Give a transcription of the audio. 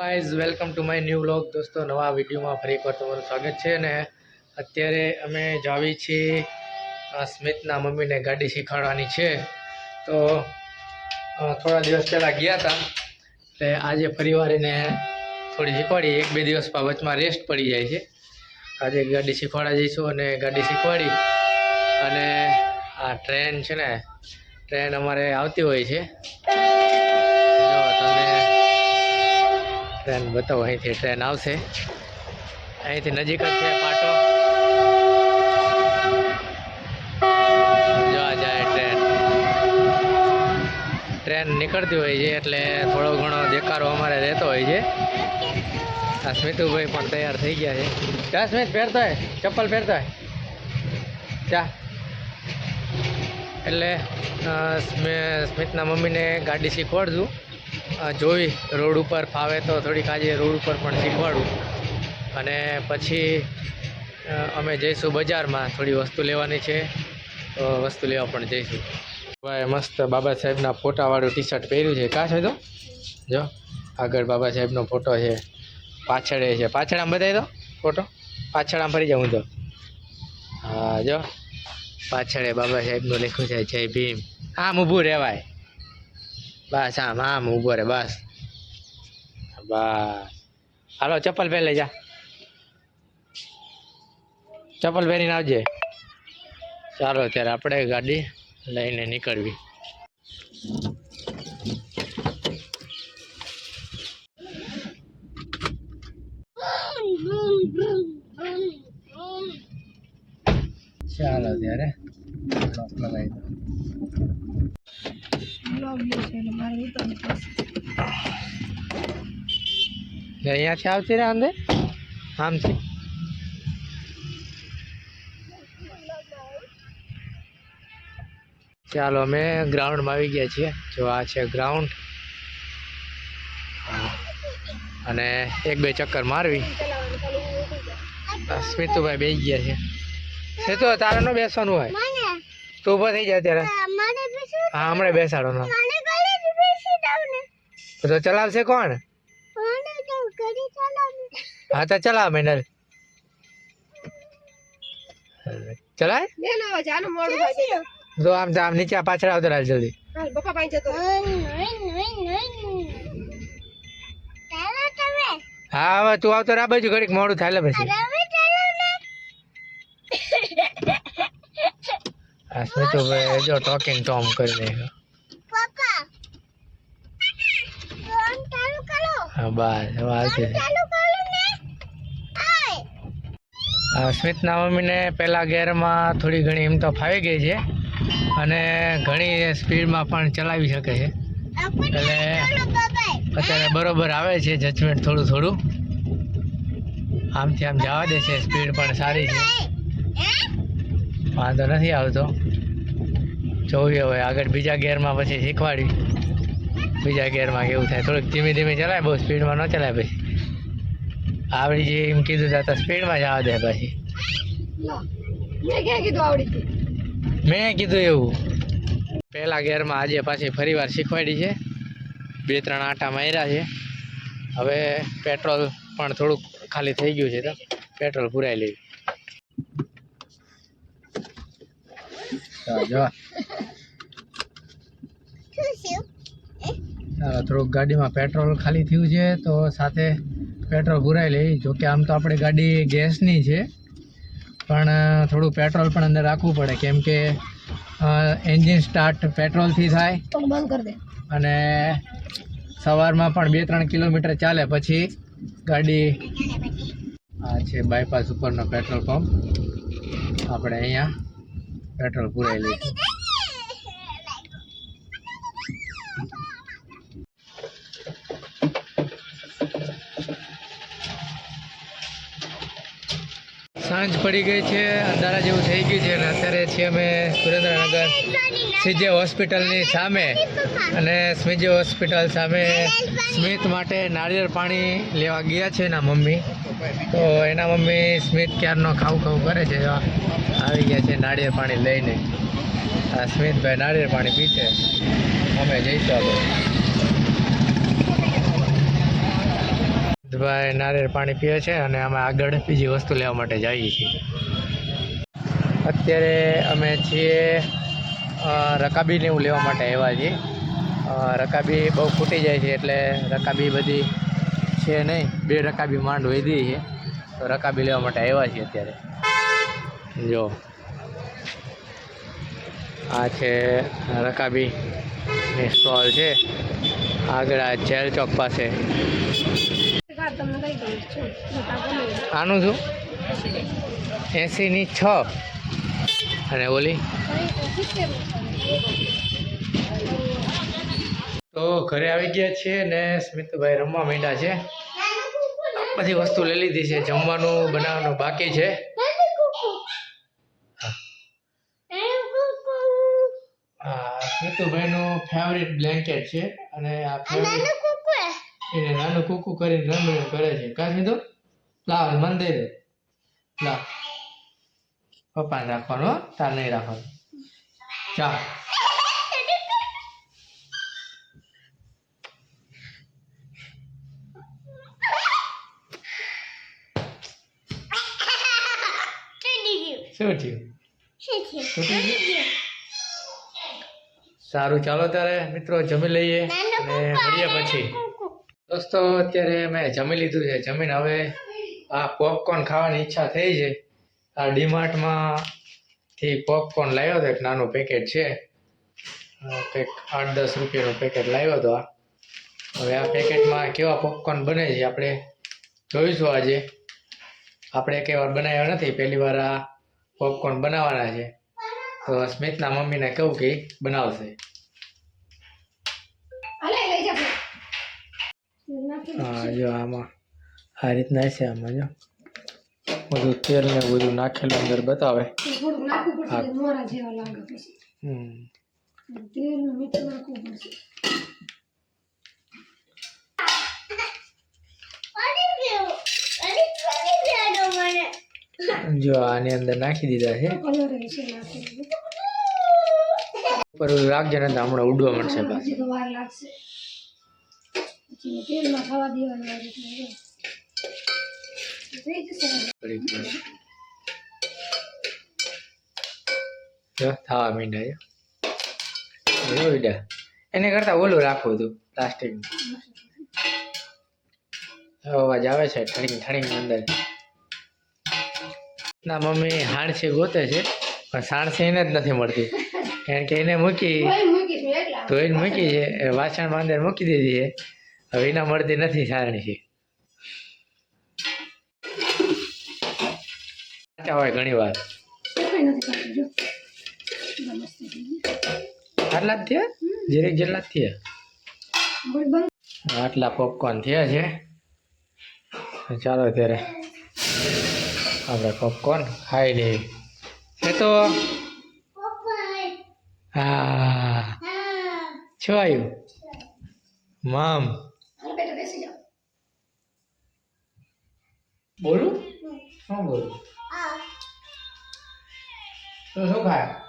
Guys welcome to my new vlog દોસ્તો, નવા વિડીયોમાં ફરી એકવાર તમારું સ્વાગત છે અને અત્યારે અમે જાવી છીએ સ્મિતના મમ્મીને ગાડી શીખવાડવાની છે. તો થોડા દિવસ પહેલાં ગયા હતા એટલે આજે ફરીવાર એને થોડી શીખવાડી. એક બે દિવસ બાબતમાં રેસ્ટ પડી જાય છે. આજે ગાડી શીખવાડવા જઈશું અને ગાડી શીખવાડી અને આ ટ્રેન છે ને ટ્રેન અમારે આવતી હોય છે. જો, તમે ટ્રેન બતાવો અહીંથી ટ્રેન આવશે. અહીંથી નજીક જ છે પાટો. જોવા જાય ટ્રેન. ટ્રેન નીકળતી હોય છે એટલે થોડો ઘણો દેખાડો અમારે રહેતો હોય છે. આ સ્મિતુભાઈ પણ તૈયાર થઈ ગયા છે. ચા સ્મિત પહેરતો હોય ચપ્પલ પહેરતો હોય ચા એટલે સ્મિતના મમ્મીને ગાડી શીખવાડશું અ, જોઈ, રોડ ઉપર ફાવે તો થોડીક આજે રોડ ઉપર પણ શીખવાડું. અને પછી અમે જઈશું બજારમાં, થોડી વસ્તુ લેવાની છે, તો વસ્તુ લેવા પણ જઈશું. ભાઈ, મસ્ત બાબા સાહેબના ફોટાવાળું ટી શર્ટ પહેર્યું છે. કાં છે તો? જો, આગળ બાબા સાહેબનો ફોટો છે. પાછળ છે. પાછળ આમ બતાવી દો ફોટો. પાછળ આમ ફરી જાઉં તો. હા, જો. પાછળ બાબા સાહેબનું લખ્યું છે, જય ભીમ. આમ ઊભું રહેવાય. બસ આમ આમ ઊભો રે બસ. બસ. હાલો, ચપ્પલ પહેરી જા. ચપ્પલ પહેરીને આવજે. ચાલો ત્યારે આપણે ગાડી લઈને નીકળવી. ચાલો, ત્યારે લોક મારે ઉતરવું પડશે. અહીંયાથી આવતી રે અંદર. આમથી ચાલો અમે ગ્રાઉન્ડમાં આવી ગયા છીએ. જો આ છે ગ્રાઉન્ડ અને એક બે ચક્કર મારવી. સ્મિતુભાઈ બેસી ગયા છે. સ્મિતુ તારે ન બેસવાનું હોય? તું ઊભો થઈ જાય ત્યારે હા હમણાં બેસાડો ના તો ચલાવશે કોણ? હા તો ચલાવ મેનલ ચલાય? જો આમ આમ નીચે પાછળ આવતો જલ્દી. હા હવે તું આવતો રા બાજુ ઘડીક મોડું થાય પછી. આ સ્મિતુભાઈ જો ટોકિંગ ટોમ કરી નાખ્યો હા બસ હવે સ્મિતના મમ્મીને પહેલા ગેરમાં થોડી ઘણી એમ તો ફાવી ગઈ છે અને ઘણી સ્પીડમાં પણ ચલાવી શકે છે. એટલે અત્યારે બરોબર આવે છે જજમેન્ટ થોડું થોડું. આમથી આમ જવા દે છે સ્પીડ પણ સારી છે. વાંધો નથી આવતો. જોઈએ હવે આગળ બીજા ગેરમાં પછી શીખવાડી. બીજા ગેરમાં કેવું થાય. થોડુંક ધીમે ધીમે ચલાય બહુ સ્પીડમાં ન ચલાય પછી. આવડી જે એમ કીધું હતા તો સ્પીડમાં જવા દે પછી. મેં કીધું એવું. પહેલા ગેરમાં આજે પાછી ફરીવાર શીખવાડી છે. બે ત્રણ આટા માર્યા છે. હવે પેટ્રોલ પણ થોડુંક ખાલી થઈ ગયું છે તો પેટ્રોલ પુરાઈ લેવી. જો ચાલો થોડુંક ગાડીમાં પેટ્રોલ ખાલી થયું છે તો સાથે પેટ્રોલ પુરાઈ લઈ જોકે આમ તો આપણી ગાડી ગેસની છે પણ થોડું પેટ્રોલ પણ અંદર રાખવું પડે. કેમ કે એન્જિન સ્ટાર્ટ પેટ્રોલથી થાય અને સવારમાં પણ બે ત્રણ કિલોમીટર ચાલે પછી ગાડી આ છે બાયપાસ ઉપરનો પેટ્રોલ પંપ. આપણે અહીંયા પેટ્રોલ પૂરાઈ લઈશું સાંજ પડી ગઈ છે. અંધારા જેવું થઈ ગયું છે અને અત્યારે છીએ અમે સુરેન્દ્રનગર. સીજે હોસ્પિટલની સામે અને સ્મિજે હોસ્પિટલ સામે સ્મિત માટે નાળિયેર પાણી લેવા ગયા છે એના મમ્મી. તો એના મમ્મી સ્મિત ક્યારનો ખાવું ખાવું કરે છે આવી ગયા છે નાળિયેર પાણી લઈને. આ સ્મિતભાઈ નાળિયેર પાણી પીશે. અમે જઈશું આપણે ભાઈ નારિયેળ પાણી પીએ છે અને અમે આગળ બીજી વસ્તુ લેવા માટે જઈએ છીએ. અત્યારે અમે છીએ રકાબીને એવું લેવા માટે આવ્યા છીએ. રકાબી બહુ ફૂટી જાય છે એટલે રકાબી બધી છે નહીં. બે રકાબી માંડ વધી છે. તો રકાબી લેવા માટે આવ્યા છીએ અત્યારે. જો. આ છે રકાબીની સ્ટોલ છે. આગળ આ જેલ ચોક પાસે. આનું શું? એંસીની છ. અને ઓલી? તો ઘરે આવી ગયા છીએ ને સ્મિતભાઈ રમવા માંડ્યા છે. બધી વસ્તુ લઈ લીધી છે. જમવાનું, બનાવવાનું બાકી છે. સ્મિતુભાઈનું ફેવરિટ બ્લેન્કેટ છે. અને આ ફેવરિટ એને નાનું કૂકુ કરીને રમ રમ કરે છે. કા સ્મિતુ લાવ મન દઈ દે. લાવ. પપ્પા રાખવાનો તાર નહીં રાખવાનો. ચા શું થયું? સારું ચાલો ત્યારે મિત્રો જમી લઈએ અને મળીએ પછી. દોસ્તો, અત્યારે મેં જમી લીધું છે. જમીન હવે આ પોપકોર્ન ખાવાની ઈચ્છા થઈ છે. આ ડીમાર્ટમાં થી પોપકોર્ન લાવ્યો હતો. એક નાનું પેકેટ છે. કંઈક આઠ દસ રૂપિયાનું પેકેટ લાવ્યો હતો આ. હવે આ પેકેટમાં કેવા પોપકોર્ન બને છે આપણે જોઈશું આજે. આપણે એક વાર બનાવ્યા નથી. પહેલી વાર આ પોપકોર્ન બનાવવાના છે. તો સ્મિતના મમ્મીને કહું કે બનાવશે. હા જો આમાં આ રીતના છે આમાં જો. બધું તેલ ને બધું નાખેલું અંદર બતાવે. થોડુંક નાખવું પડશે મોરા જેવા લાગે પછી. હમ. તેલ મીઠું નાખવું પડશે. જો આની અંદર નાખી દીધા છે. ઉપર રાખજે ને હમણાં ઉડવા મળશે પાછી. વાર લાગશે. પછી તેલમાં ખાવા દેવાનું આ રીતના થઈ જશે થવા ઉડ્યા. એને કરતા ઓલું રાખવું હતું પ્લાસ્ટિક અવાજ આવે છે ઠણી ઠણી અંદર. ના મમ્મી હાણસી ગોતે છે પણ સાણસી એને જ નથી મળતી. કારણ કે એને મૂકી ધોઈને મૂકી છે વાસણમાં અંદર મૂકી દીધી છે. હવે એના મળતી નથી સારણી છે. હોય ઘણી વાર. આટલા જ થયા? જીરેક જેટલા જ થયા? આટલા પોપકોર્ન થયા છે. ચાલો ત્યારે આપણે પોપકોર્ન ખાઈ લઈએ. એ તો હા. શું આવ્યું મામ. બોલું? શું બોલું? તો શું ખાય?